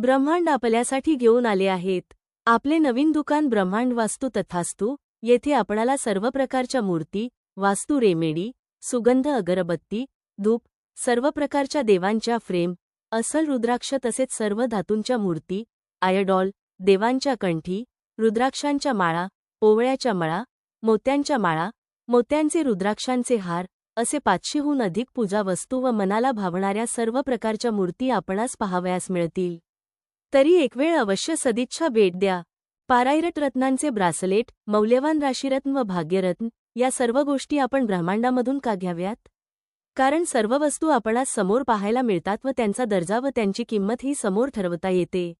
ब्रह्मांड आपल्यासाठी घेऊन आले आहेत. आपले नवीन दुकान ब्रह्मांड वास्तू तथास्तू येथे आपणाला सर्व प्रकारच्या मूर्ती वास्तू रेमेडी सुगंध अगरबत्ती धूप सर्व प्रकारच्या देवांच्या फ्रेम अस्सल रुद्राक्ष तसेच सर्व धातूंच्या मूर्ती आयडॉल देवांच्या कंठी रुद्राक्षांच्या माळा ओवळ्याच्या मळा मोत्यांच्या माळा मोत्यांचे रुद्राक्षांचे हार असे पाचशेहून अधिक पूजा वस्तू व मनाला भावणाऱ्या सर्व प्रकारच्या मूर्ती आपणास पाहावयास मिळतील. तरी एक वेळ अवश्य सदिच्छा भेट द्या. पारायरट रत्नांचे ब्रासलेट मौल्यवान राशीरत्न व भाग्यरत्न या सर्व गोष्टी आपण ब्रह्मांडामधून का घ्याव्यात? कारण सर्व वस्तू आपणास समोर पाहायला मिळतात व त्यांचा दर्जा व त्यांची किंमत ही समोर ठरवता येते.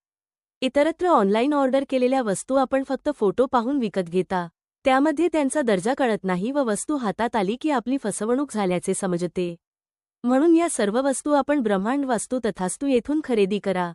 इतरत्र ऑनलाईन ऑर्डर केलेल्या वस्तू आपण फक्त फोटो पाहून विकत घेता. त्यामध्ये त्यांचा दर्जा कळत नाही व वस्तू हातात आली की आपली फसवणूक झाल्याचे समजते. म्हणून या सर्व वस्तू आपण ब्रह्मांड वास्तू तथास्तू येथून खरेदी करा.